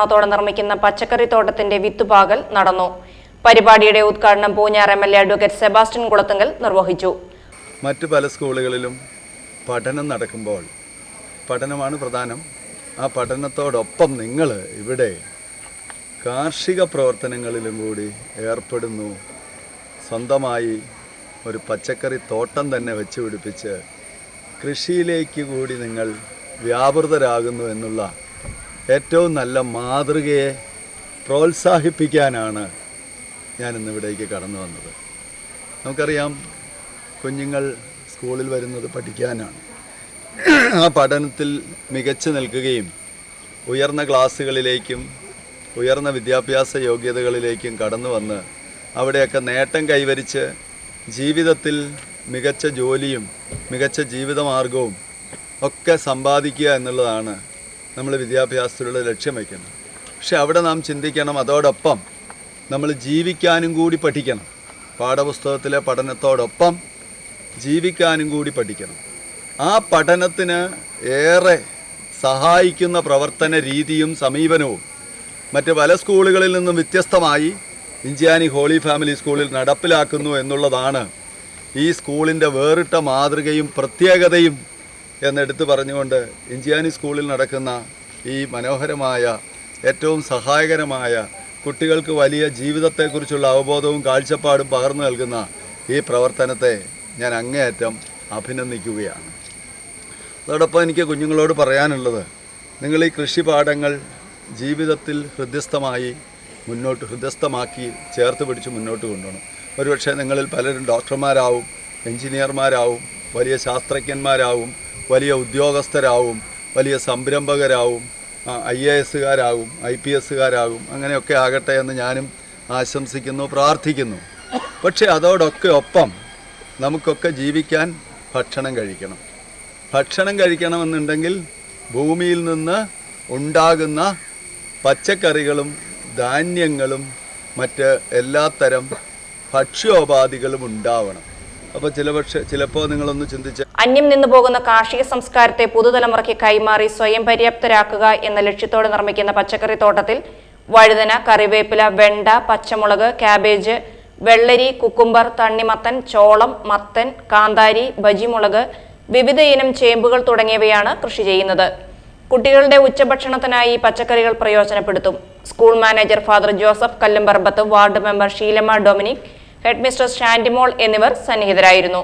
ത്തോടെ നിർമ്മിക്കുന്ന പച്ചക്കറി തോട്ടത്തിന്റെ വിത്തുപാകൽ നടന്നു. പരിപാടിയുടെ ഉദ്ഘാടനം Poonjar M L A advocate Sebastian Kulathunkal നിർവഹിച്ചു. മറ്റു പല സ്കൂളുകളിലും പഠനം നടക്കുമ്പോൾ പഠനമാണ് പ്രധാനം. ആ പഠനത്തോടൊപ്പം നിങ്ങൾ ഇവിടെ കാർഷിക പ്രവർത്തനങ്ങളിലും കൂടി ഏർപ്പെടുന്നു. സ്വന്തമായി ഒരു പച്ചക്കറി തോട്ടം തന്നെ വെച്ച് പിടിപ്പിച്ച് കൃഷിയിലേക്ക് കൂടി നിങ്ങൾ വ്യാപൃതരാകുന്നു എന്നുള്ള ഏറ്റവും നല്ല മാതൃകയെ പ്രോത്സാഹിപ്പിക്കാനാണ് ഞാൻ ഇന്നിവിടേക്ക് കടന്നു വന്നത്. നമുക്കറിയാം കുഞ്ഞുങ്ങൾ സ്കൂളിൽ വരുന്നത് പഠിക്കാനാണ്. ആ പഠനത്തിൽ മികച്ചു നിൽക്കുകയും ഉയർന്ന ക്ലാസ്സുകളിലേക്കും ഉയർന്ന വിദ്യാഭ്യാസ യോഗ്യതകളിലേക്കും കടന്നു വന്ന് അവിടെയൊക്കെ നേട്ടം കൈവരിച്ച് ജീവിതത്തിൽ മികച്ച ജോലിയും മികച്ച ജീവിതമാർഗവും ഒക്കെ സമ്പാദിക്കുക എന്നുള്ളതാണ് നമ്മൾ വിദ്യാഭ്യാസത്തിലുള്ള ലക്ഷ്യം വയ്ക്കുന്നത് പക്ഷെ അവിടെ നാം ചിന്തിക്കണം അതോടൊപ്പം നമ്മൾ ജീവിക്കാനും കൂടി പഠിക്കണം. പാഠപുസ്തകത്തിലെ പഠനത്തോടൊപ്പം ജീവിക്കാനും കൂടി പഠിക്കണം. ആ പഠനത്തിന് ഏറെ സഹായിക്കുന്ന പ്രവർത്തന രീതിയും സമീപനവും മറ്റ് പല സ്കൂളുകളിൽ നിന്നും വ്യത്യസ്തമായി ഇഞ്ചിയാനി ഹോളി ഫാമിലി സ്കൂളിൽ നടപ്പിലാക്കുന്നു എന്നുള്ളതാണ് ഈ സ്കൂളിന്റെ വേറിട്ട മാതൃകയും പ്രത്യേകതയും എന്നെടുത്ത് പറഞ്ഞുകൊണ്ട് ഇഞ്ചിയാനി സ്കൂളിൽ നടക്കുന്ന ഈ മനോഹരമായ ഏറ്റവും സഹായകരമായ കുട്ടികൾക്ക് വലിയ ജീവിതത്തെക്കുറിച്ചുള്ള അവബോധവും കാഴ്ചപ്പാടും പകർന്നു നൽകുന്ന ഈ പ്രവർത്തനത്തെ ഞാൻ അങ്ങേയറ്റം അഭിനന്ദിക്കുകയാണ്. അതോടൊപ്പം എനിക്ക് കുഞ്ഞുങ്ങളോട് പറയാനുള്ളത് നിങ്ങൾ ഈ കൃഷിപാഠങ്ങൾ ജീവിതത്തിൽ ഹൃദ്യസ്ഥമായി മുന്നോട്ട് ഹൃദ്യസ്ഥമാക്കി ചേർത്ത് പിടിച്ച് മുന്നോട്ട് കൊണ്ടുപോകണം. ഒരുപക്ഷെ നിങ്ങളിൽ പലരും ഡോക്ടർമാരാവും എഞ്ചിനീയർമാരാവും വലിയ ശാസ്ത്രജ്ഞന്മാരാവും വലിയ ഉദ്യോഗസ്ഥരാവും വലിയ സംരംഭകരാവും ഐ എ എസുകാരാകും ഐ പി എസുകാരാകും അങ്ങനെയൊക്കെ ആകട്ടെ എന്ന് ഞാനും ആശംസിക്കുന്നു പ്രാർത്ഥിക്കുന്നു. പക്ഷേ അതോടൊക്കെ ഒപ്പം നമുക്കൊക്കെ ജീവിക്കാൻ ഭക്ഷണം കഴിക്കണം. ഭക്ഷണം കഴിക്കണമെന്നുണ്ടെങ്കിൽ ഭൂമിയിൽ നിന്ന് ഉണ്ടാകുന്ന പച്ചക്കറികളും ധാന്യങ്ങളും മറ്റ് എല്ലാത്തരം ഭക്ഷ്യോപാധികളും ഉണ്ടാവണം. അപ്പോൾ ചിലപക്ഷേ ചിലപ്പോൾ നിങ്ങളൊന്ന് ചിന്തിച്ച് അന്യം നിന്നു പോകുന്ന കാർഷിക സംസ്കാരത്തെ പുതുതലമുറയ്ക്ക് കൈമാറി സ്വയം പര്യാപ്തരാക്കുക എന്ന ലക്ഷ്യത്തോടെ നിർമ്മിക്കുന്ന പച്ചക്കറി തോട്ടത്തിൽ വഴുതന കറിവേപ്പില വെണ്ട പച്ചമുളക് കാബേജ് വെള്ളരി കുക്കുംബർ തണ്ണിമത്തൻ ചോളം മത്തൻ കാന്താരി ബജിമുളക് വിവിധ ഇനം ചേമ്പുകൾ തുടങ്ങിയവയാണ് കൃഷി ചെയ്യുന്നത്. കുട്ടികളുടെ ഉച്ചഭക്ഷണത്തിനായി പച്ചക്കറികൾ പ്രയോജനപ്പെടുത്തും. School manager father Joseph Kallumparambath ward member Sheelamma Dominic headmistress Shandimol എന്നിവർ സന്നിഹിതരായിരുന്നു